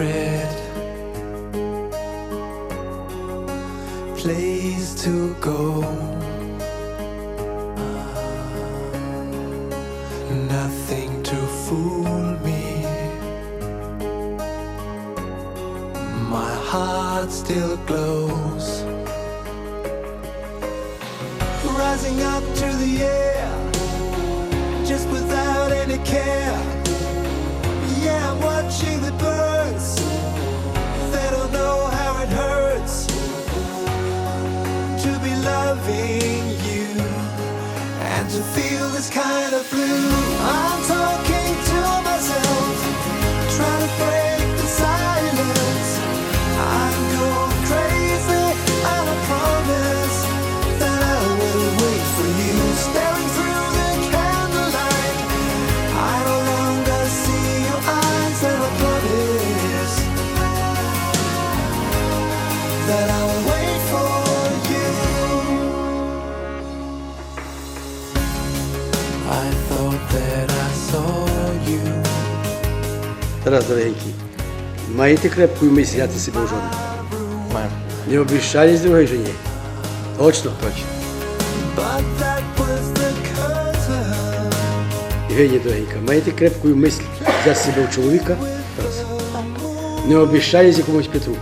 secret place to go. Nothing to fool me. My heart still glows. Rising up to the air, just without any care. Yeah, I'm watching the birds. To be loving you and to feel this kind of blue. I'm talking Тарас, дорогенький, маєте крепку мисль взяти себе в жони? Маємо. Не обіщались другій жені? Точно? Точно. Євгенія, дорогенька, маєте крепку мисль взяти себе в чоловіка? Тарас. Не обіщались якомусь Петру?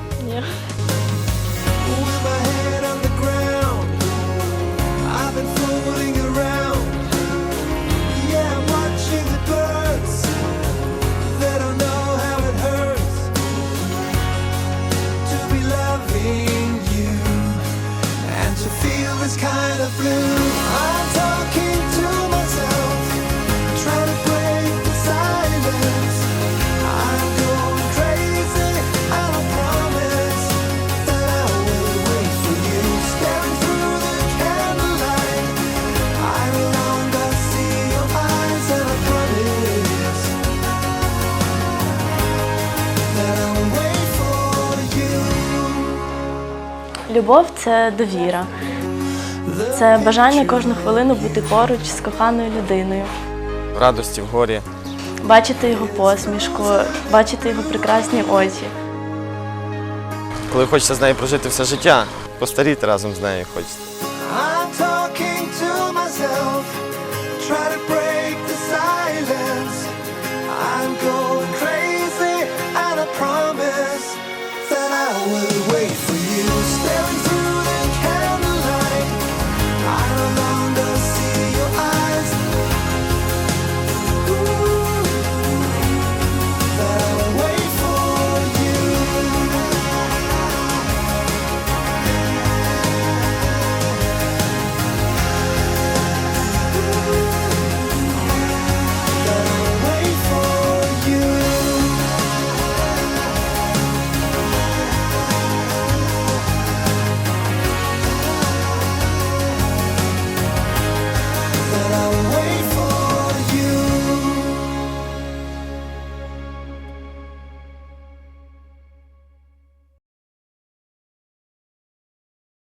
Любов це довіра. Це бажання кожну хвилину бути поруч з коханою людиною, В радості, в горі. бачити його посмішку, бачити його прекрасні очі. Коли хочеться з нею прожити все життя, постаріти разом з нею хочеться.